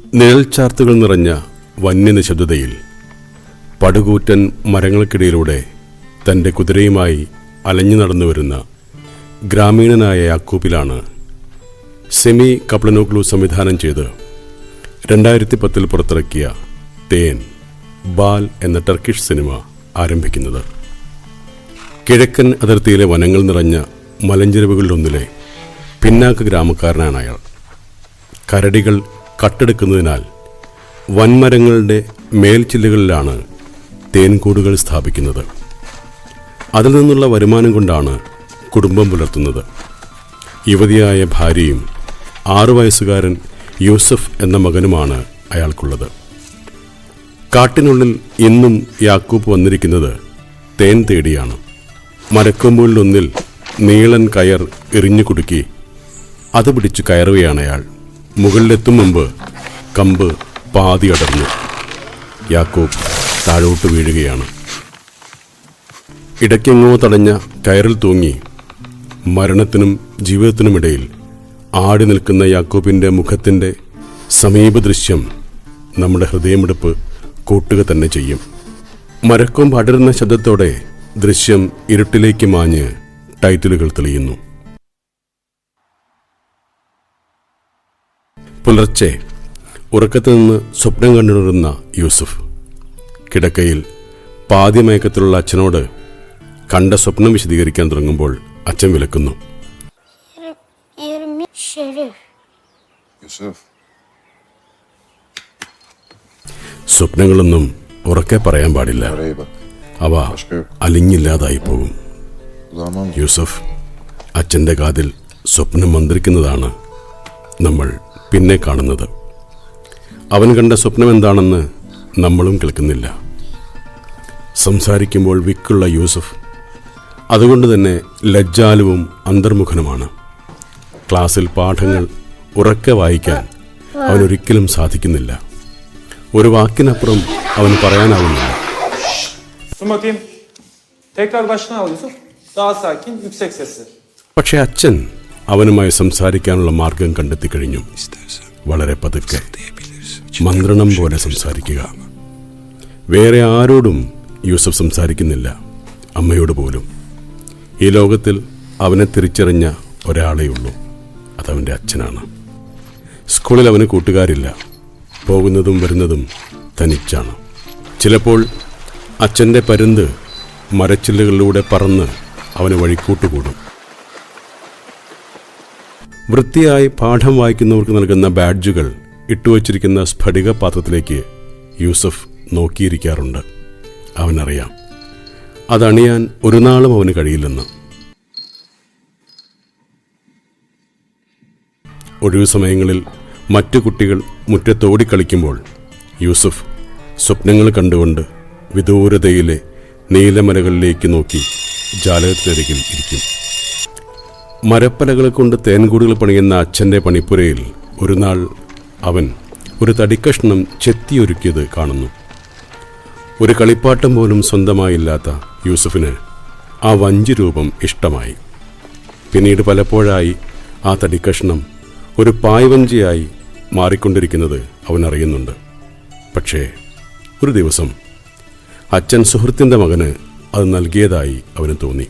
നിഴൽച്ചാർത്തുകൾ നിറഞ്ഞ വന്യനിശബ്ദതയിൽ പടുകൂറ്റൻ മരങ്ങൾക്കിടയിലൂടെ തന്റെ കുതിരയുമായി അലഞ്ഞു നടന്നു വരുന്ന ഗ്രാമീണനായ യാക്കൂബിലാണ് സെമി കപ്ലനോഗ്ലു സംവിധാനം ചെയ്ത് രണ്ടായിരത്തി പത്തിൽ പുറത്തിറക്കിയ തേൻ ബാൽ എന്ന ടർക്കിഷ് സിനിമ ആരംഭിക്കുന്നത്. കിഴക്കൻ അതിർത്തിയിലെ വനങ്ങൾ നിറഞ്ഞ മലഞ്ചെരുവുകളിലൊന്നിലെ പിന്നാക്ക ഗ്രാമക്കാരനാണ് അയാൾ. കരടികൾ കട്ടെടുക്കുന്നതിനാൽ വൻമരങ്ങളുടെ മേൽച്ചില്ലുകളിലാണ് തേൻകൂടുകൾ സ്ഥാപിക്കുന്നത്. അതിൽ നിന്നുള്ള വരുമാനം കൊണ്ടാണ് കുടുംബം പുലർത്തുന്നത്. യുവതിയായ ഭാര്യയും ആറു വയസ്സുകാരൻ യൂസഫ് എന്ന മകനുമാണ് അയാൾക്കുള്ളത്. കാട്ടിനുള്ളിൽ ഇന്നും യാക്കൂബ് വന്നിരിക്കുന്നത് തേൻ തേടിയാണ്. മരക്കൊമ്പുകളിലൊന്നിൽ നീളൻ കയർ എറിഞ്ഞു കുടുക്കി അത് പിടിച്ച് കയറുകയാണ് അയാൾ. മുകളിലെത്തും മുമ്പ് കമ്പ് പാതി അടർന്നു. യാക്കൂബ് താഴോട്ട് വീഴുകയാണ്. ഇടയ്ക്കെങ്ങോ തടഞ്ഞ കയറിൽ തൂങ്ങി മരണത്തിനും ജീവിതത്തിനുമിടയിൽ ആടി നിൽക്കുന്ന യാക്കൂബിന്റെ മുഖത്തിന്റെ സമീപ ദൃശ്യം നമ്മുടെ ഹൃദയമെടുപ്പ് കൂട്ടുക തന്നെ ചെയ്യും. മരക്കൊമ്പ് അടരുന്ന ശബ്ദത്തോടെ ദൃശ്യം ഇരുട്ടിലേക്ക് മാഞ്ഞ് ടൈറ്റിലുകൾ തെളിയുന്നു. പുലർച്ചെ ഉറക്കത്തു നിന്ന് സ്വപ്നം കണ്ടുണരുന്ന യൂസുഫ് കിടക്കയിൽ പാതിമയക്കത്തിലുള്ള അച്ഛനോട് കണ്ട സ്വപ്നം വിശദീകരിക്കാൻ തുടങ്ങുമ്പോൾ അച്ഛൻ വിലക്കുന്നു 20 Şerif. Yusuf. സ്വപ്നങ്ങളൊന്നും ഉറക്കെ പറയാൻ പാടില്ല. അവ. അലിഞ്ഞില്ലാതായി പോകും യൂസഫ് അച്ഛന്റെ കാതിൽ സ്വപ്നം മന്ത്രിക്കുന്നതാണ് നമ്മൾ പിന്നെ കാണുന്നത്. അവൻ കണ്ട സ്വപ്നം എന്താണെന്ന് നമ്മളും കേൾക്കുന്നില്ല. സംസാരിക്കുമ്പോൾ വിക്കുള്ള യൂസഫ് അതുകൊണ്ട് തന്നെ ലജ്ജാലുവും അന്തർമുഖനുമാണ്. ക്ലാസ്സിൽ പാഠങ്ങൾ ഉറക്കെ വായിക്കാൻ അവനൊരിക്കലും സാധിക്കുന്നില്ല. ഒരു വാക്കിനപ്പുറം അവൻ പറയാനാവുന്നില്ല. പക്ഷെ അച്ഛൻ അവനുമായി സംസാരിക്കാനുള്ള മാർഗം കണ്ടെത്തി കഴിഞ്ഞു. വളരെ പതുക്കെ മന്ത്രണം പോലെ സംസാരിക്കുക. വേറെ ആരോടും യൂസഫ് സംസാരിക്കുന്നില്ല. അമ്മയോട് പോലും. ഈ ലോകത്തിൽ അവനെ തിരിച്ചറിഞ്ഞ ഒരാളേ ഉള്ളൂ അതവന്റെ അച്ഛനാണ്. സ്കൂളിൽ അവന് കൂട്ടുകാരില്ല. പോകുന്നതും വരുന്നതും തനിച്ചാണ്. ചിലപ്പോൾ അച്ഛന്റെ പരുന്ത് മരച്ചില്ലുകളിലൂടെ പറന്ന് അവന് വഴിക്കൂട്ടുകൂടും. വൃത്തിയായി പാഠം വായിക്കുന്നവർക്ക് നൽകുന്ന ബാഡ്ജുകൾ ഇട്ടുവച്ചിരിക്കുന്ന സ്ഫടിക പാത്രത്തിലേക്ക് യൂസഫ് നോക്കിയിരിക്കാറുണ്ട്. അവനറിയാം അതണിയാൻ ഒരു നാളും അവന് കഴിയില്ലെന്ന്. ഒഴിവു സമയങ്ങളിൽ മറ്റു കുട്ടികൾ മുറ്റത്തോടിക്കളിക്കുമ്പോൾ യൂസഫ് സ്വപ്നങ്ങൾ കണ്ടുകൊണ്ട് വിദൂരതയിലെ നീലമലകളിലേക്ക് നോക്കി ജാലകത്തിനരികിൽ ഇരിക്കും. മരപ്പലകൾ കൊണ്ട് തേൻകൂടുകൾ പണിയുന്ന അച്ഛന്റെ പണിപ്പുരയിൽ ഒരു നാൾ അവൻ ഒരു തടിക്കഷ്ണം ചെത്തിയൊരുക്കിയത് കാണുന്നു. ഒരു കളിപ്പാട്ടം പോലും സ്വന്തമായില്ലാത്ത യൂസഫിന് ആ വഞ്ചി രൂപം ഇഷ്ടമായി. പിന്നീട് പലപ്പോഴായി ആ തടിക്കഷ്ണം ഒരു പായ്വഞ്ചിയായി മാറിക്കൊണ്ടിരിക്കുന്നത് അവൻ അറിയുന്നുണ്ട്. പക്ഷേ ഒരു ദിവസം അച്ഛൻ സുഹൃത്തിന്റെ മകന് അത് നൽകിയതായി അവന് തോന്നി.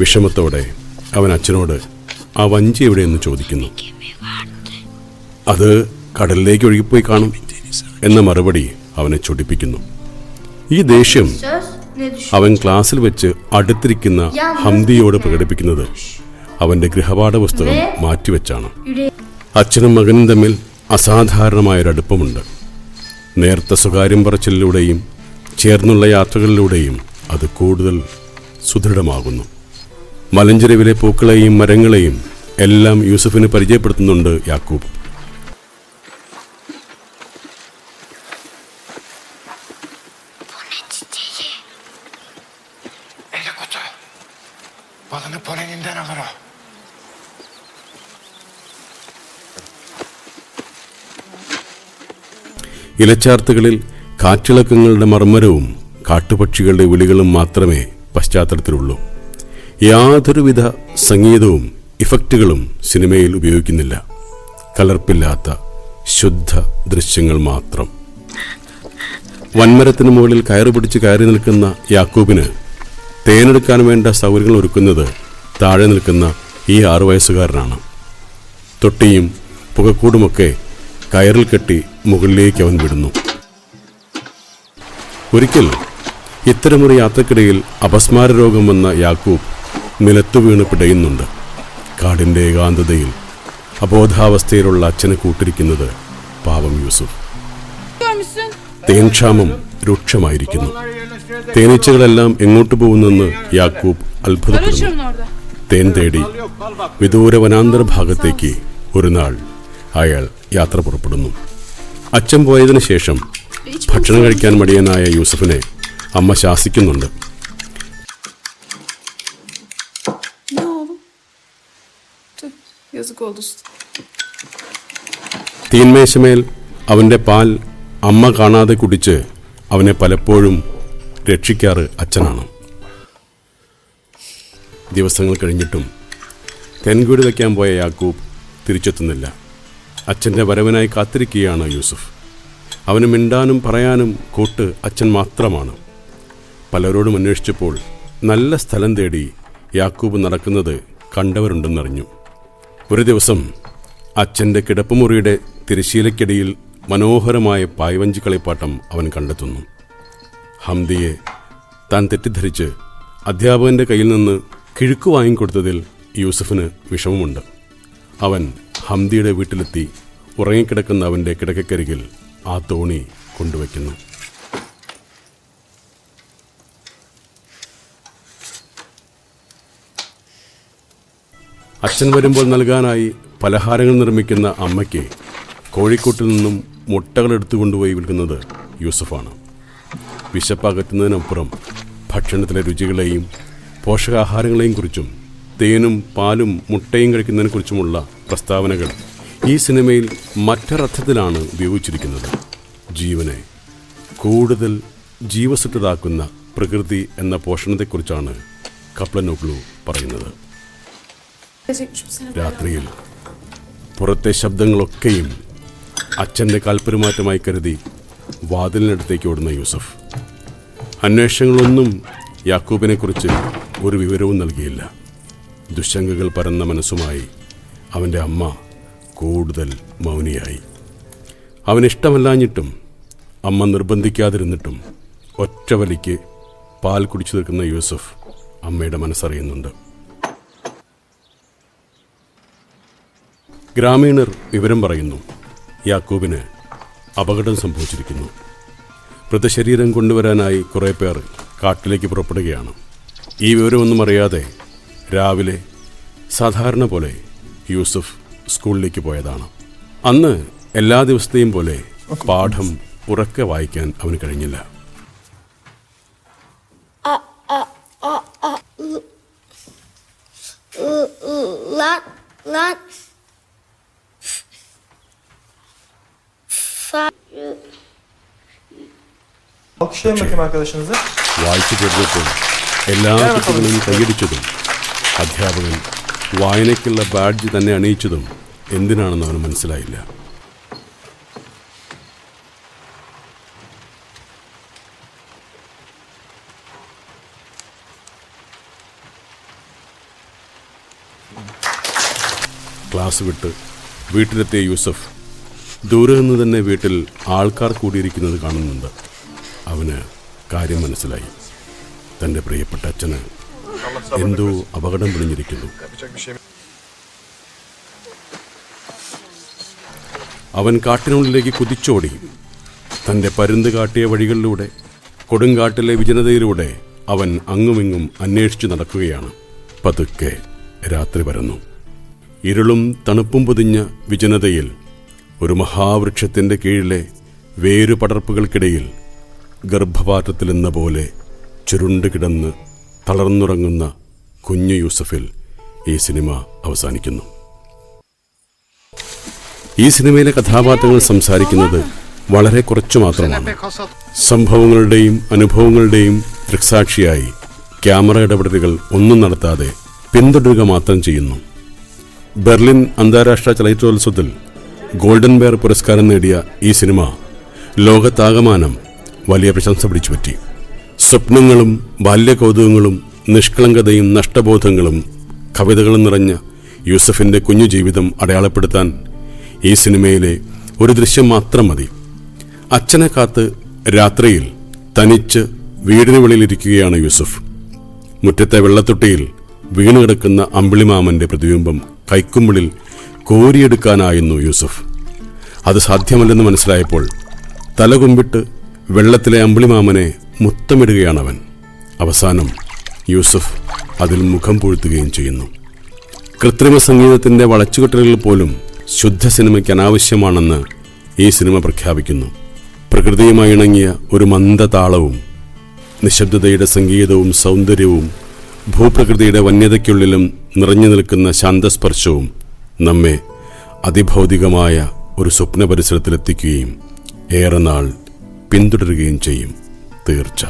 വിഷമത്തോടെ അവൻ അച്ഛനോട് ആ വഞ്ചി എവിടെയെന്ന് ചോദിക്കുന്നു. അത് കടലിലേക്ക് ഒഴുകിപ്പോയി കാണും എന്ന മറുപടി അവനെ ചൊടിപ്പിക്കുന്നു. ഈ ദേഷ്യം? അവൻ ക്ലാസ്സിൽ വെച്ച് അടുത്തിരിക്കുന്ന ഹംദിയോട് പ്രകടിപ്പിക്കുന്നത് അവന്റെ ഗൃഹപാഠ പുസ്തകം മാറ്റിവെച്ചാണ്. അച്ഛനും മകനും തമ്മിൽ അസാധാരണമായൊരടുപ്പമുണ്ട് നേർത്ത സ്വകാര്യം പറച്ചിലൂടെയും ചേർന്നുള്ള യാത്രകളിലൂടെയും അത് കൂടുതൽ സുദൃഢമാകുന്നു. മലഞ്ചെരുവിലെ പൂക്കളെയും മരങ്ങളെയും എല്ലാം യൂസഫിന് പരിചയപ്പെടുത്തുന്നുണ്ട് യാക്കൂബ്. ഇലച്ചാർത്തുകളിൽ കാറ്റിളക്കങ്ങളുടെ മർമ്മരവും കാട്ടുപക്ഷികളുടെ വിളികളും മാത്രമേ പശ്ചാത്തലത്തിലുള്ളൂ. യാതൊരുവിധ സംഗീതവും ഇഫക്റ്റുകളും സിനിമയിൽ ഉപയോഗിക്കുന്നില്ല. കലർപ്പില്ലാത്ത ശുദ്ധ ദൃശ്യങ്ങൾ മാത്രം. വൻമരത്തിന് മുകളിൽ കയറ് പിടിച്ച് കയറി നിൽക്കുന്ന യാക്കൂബിന് തേനെടുക്കാൻ വേണ്ട സൗകര്യങ്ങൾ ഒരുക്കുന്നത് താഴെ നിൽക്കുന്ന ഈ ആറു വയസ്സുകാരനാണ്. തൊട്ടിയും പുകക്കൂടുമൊക്കെ കയറിൽ കെട്ടി മുകളിലേക്ക് അവൻ വിടുന്നു. ഒരിക്കൽ ഇത്തരമൊരു യാത്രക്കിടയിൽ അപസ്മാര രോഗം വന്ന യാക്കൂബ് നിലത്തു വീണ് പിടയുന്നുണ്ട് കാടിന്റെ ഏകാന്തതയിൽ അബോധാവസ്ഥയിലുള്ള അച്ഛനെ കൂട്ടിരിക്കുന്നത് പാവം യൂസുഫ്. തേൻക്ഷാമം രൂക്ഷമായിരിക്കുന്നു തേനീച്ചകളെല്ലാം എങ്ങോട്ട് പോകുന്നെന്ന് യാക്കൂബ് അത്ഭുതപ്പെടുന്നു. തേൻ തേടി വിദൂര വനാന്തര ഭാഗത്തേക്ക് ഒരു നാൾ അയാൾ യാത്ര പുറപ്പെടുന്നു അച്ഛൻ പോയതിനു ശേഷം ഭക്ഷണം കഴിക്കാൻ മടിയനായ യൂസഫിനെ അമ്മ ശാസിക്കുന്നുണ്ട് yazık oldu. തീന്മേശമേൽ അവന്റെ പാൽ അമ്മ കാണാതെ കുടിച്ച് അവനെ പലപ്പോഴും രക്ഷിക്കാറ് അച്ഛനാണ്. ദിവസങ്ങൾ കഴിഞ്ഞിട്ടും തെൻകൂട് വയ്ക്കാൻ പോയ യാക്കൂബ് തിരിച്ചെത്തുന്നില്ല. അച്ഛന്റെ വരവനായി കാത്തിരിക്കുകയാണ് യൂസുഫ്. അവന് മിണ്ടാനും പറയാനും കൂട്ട് അച്ഛൻ മാത്രമാണ്. പലരോടും അന്വേഷിച്ചപ്പോൾ നല്ല സ്ഥലം തേടി യാക്കൂബ് നടക്കുന്നത് കണ്ടവരുണ്ടെന്നറിഞ്ഞു. ഒരു ദിവസം അച്ഛന്റെ കിടപ്പുമുറിയുടെ തിരശീലയ്ക്കിടയിൽ മനോഹരമായ പായ്വഞ്ചി കളിപ്പാട്ടം അവൻ കണ്ടെത്തുന്നു. ഹംദിയെ താൻ തെറ്റിദ്ധരിച്ച് അധ്യാപകന്റെ കയ്യിൽ നിന്ന് കിഴുക്ക് വാങ്ങിക്കൊടുത്തതിൽ യൂസഫിന് വിഷമമുണ്ട്. അവൻ ഹംദിയുടെ വീട്ടിലെത്തി ഉറങ്ങിക്കിടക്കുന്ന അവന്റെ കിടക്കക്കരികിൽ ആ തോണി കൊണ്ടുവയ്ക്കുന്നു. അച്ഛൻ വരുമ്പോൾ നൽകാനായി പലഹാരങ്ങൾ നിർമ്മിക്കുന്ന അമ്മയ്ക്ക് കോഴിക്കോട്ടിൽ നിന്നും മുട്ടകൾ എടുത്തു കൊണ്ടുപോയി വിൽക്കുന്നത് യൂസഫാണ് വിശപ്പകറ്റുന്നതിനപ്പുറം ഭക്ഷണത്തിലെ രുചികളെയും പോഷകാഹാരങ്ങളെയും കുറിച്ചും തേനും പാലും മുട്ടയും കഴിക്കുന്നതിനെക്കുറിച്ചുമുള്ള പ്രസ്താവനകൾ ഈ സിനിമയിൽ മറ്റൊരർത്ഥത്തിലാണ് ഉപയോഗിച്ചിരിക്കുന്നത് ജീവനെ കൂടുതൽ ജീവസുറ്റതാക്കുന്ന പ്രകൃതി എന്ന പോഷണത്തെക്കുറിച്ചാണ് കപ്ലനോഗ്ലു പറയുന്നത്. രാത്രിയിൽ പുറത്തെ ശബ്ദങ്ങളൊക്കെയും അച്ഛന്റെ കാൽപ്പെരുമാറ്റമായി കരുതി വാതിലിനടുത്തേക്ക് ഓടുന്ന യൂസഫ്. അന്വേഷണങ്ങളൊന്നും യാക്കൂബിനെക്കുറിച്ച് ഒരു വിവരവും നൽകിയില്ല. ദുശങ്കകൾ പരന്ന മനസ്സുമായി അവന്റെ അമ്മ കൂടുതൽ മൗനിയായി. അവനിഷ്ടമല്ലാഞ്ഞിട്ടും അമ്മ നിർബന്ധിക്കാതിരുന്നിട്ടും ഒറ്റ വലിക്ക് പാൽ കുടിച്ചു നിൽക്കുന്ന യൂസഫ് അമ്മയുടെ മനസ്സറിയുന്നുണ്ട്. ഗ്രാമീണർ വിവരം പറയുന്നു യാക്കൂബിന് അപകടം സംഭവിച്ചിരിക്കുന്നു മൃതശരീരം കൊണ്ടുവരാനായി കുറേ പേർ കാട്ടിലേക്ക് പുറപ്പെടുകയാണ് ഈ വിവരമൊന്നും അറിയാതെ രാവിലെ സാധാരണ പോലെ യൂസഫ് സ്കൂളിലേക്ക് പോയതാണ് അന്ന് എല്ലാ ദിവസത്തെയും പോലെ പാഠം ഉറക്കെ വായിക്കാൻ അവന് കഴിഞ്ഞില്ല Lan lan Sa Alkışlayın bakayım arkadaşınızı. വായിച്ചു തീർന്നപ്പോൾ എല്ലാ കുട്ടികളും കൈയടിച്ചതും അധ്യാപകൻ വായനയ്ക്കുള്ള ബാഡ്ജ് തന്നെ അണിയിച്ചതും എന്തിനാണെന്ന് അവന് മനസ്സിലായില്ല. ക്ലാസ് വിട്ട് വീട്ടിലെത്തിയ യൂസഫ് ദൂരെ നിന്ന് തന്നെ വീട്ടിൽ ആൾക്കാർ കൂടിയിരിക്കുന്നത് കാണുന്നുണ്ട്. അവന് കാര്യം മനസ്സിലായി. തന്റെ പ്രിയപ്പെട്ട അച്ഛന് എന്തോ അപകടം പിടിഞ്ഞിരിക്കുന്നു അവൻ കാട്ടിനുള്ളിലേക്ക് കുതിച്ചോടി. തന്റെ പരുന്ത് കാട്ടിയ വഴികളിലൂടെ കൊടുങ്കാട്ടിലെ വിജനതയിലൂടെ അവൻ അങ്ങുമിങ്ങും അന്വേഷിച്ചു നടക്കുകയാണ്. പതുക്കെ രാത്രി പരന്നു. ഇരുളും തണുപ്പും പൊതിഞ്ഞ വിജനതയിൽ ഒരു മഹാവൃക്ഷത്തിന്റെ കീഴിലെ വേരുപടർപ്പുകൾക്കിടയിൽ ഗർഭപാത്രത്തിലെന്ന പോലെ ചുരുണ്ട് കിടന്ന് തളർന്നുറങ്ങുന്ന കുഞ്ഞു യൂസഫിൽ ഈ സിനിമ അവസാനിക്കുന്നു. ഈ സിനിമയിലെ കഥാപാത്രങ്ങൾ സംസാരിക്കുന്നത് വളരെ കുറച്ചു മാത്രമാണ്. സംഭവങ്ങളുടെയും അനുഭവങ്ങളുടെയും ദൃക്സാക്ഷിയായി ക്യാമറ ഇടപെടലുകൾ ഒന്നും നടത്താതെ പിന്തുടരുക മാത്രം ചെയ്യുന്നു. ബെർലിൻ അന്താരാഷ്ട്ര ചലച്ചിത്രോത്സവത്തിൽ ഗോൾഡൻ ബെയർ പുരസ്കാരം നേടിയ ഈ സിനിമ ലോകത്താകമാനം വലിയ പ്രശംസ പിടിച്ചുപറ്റി. സ്വപ്നങ്ങളും ബാല്യകൗതുകങ്ങളും നിഷ്കളങ്കതയും നഷ്ടബോധങ്ങളും കവിതകളും നിറഞ്ഞ യൂസഫിന്റെ കുഞ്ഞു ജീവിതം അടയാളപ്പെടുത്താൻ ഈ സിനിമയിലെ ഒരു ദൃശ്യം മാത്രം മതി. അച്ഛനെ കാത്ത് രാത്രിയിൽ തനിച്ച് വീടിന് വെളിയിലിരിക്കുകയാണ് യൂസഫ്. മുറ്റത്തെ വെള്ളത്തൊട്ടിയിൽ വീണുകിടക്കുന്ന അമ്പിളിമാമന്റെ പ്രതിബിംബം കൈക്കുമ്പിളിൽ കോരിയെടുക്കാനായിരുന്നു യൂസഫ്. അത് സാധ്യമല്ലെന്ന് മനസ്സിലായപ്പോൾ തലകുമ്പിട്ട് വെള്ളത്തിലെ അമ്പിളിമാമനെ മുത്തമിടുകയാണവൻ. അവസാനം യൂസഫ് അതിൽ മുഖം പൂഴ്ത്തുകയും ചെയ്യുന്നു. കൃത്രിമ സംഗീതത്തിന്റെ വളച്ചുകെട്ടലുകൾ പോലും ശുദ്ധ സിനിമയ്ക്ക് അനാവശ്യമാണെന്ന് ഈ സിനിമ പ്രഖ്യാപിക്കുന്നു. പ്രകൃതിയുമായി ഇണങ്ങിയ ഒരു മന്ദതാളവും നിശബ്ദതയുടെ സംഗീതവും സൗന്ദര്യവും ഭൂപ്രകൃതിയുടെ വന്യതയ്ക്കുള്ളിലും നിറഞ്ഞു നിൽക്കുന്ന ശാന്തസ്പർശവും നമ്മെ അതിഭൗതികമായ ഒരു സ്വപ്ന പരിസരത്തിലെത്തിക്കുകയും ഏറെ നാൾ പിന്തുടരുകയും ചെയ്യും. തീർച്ച.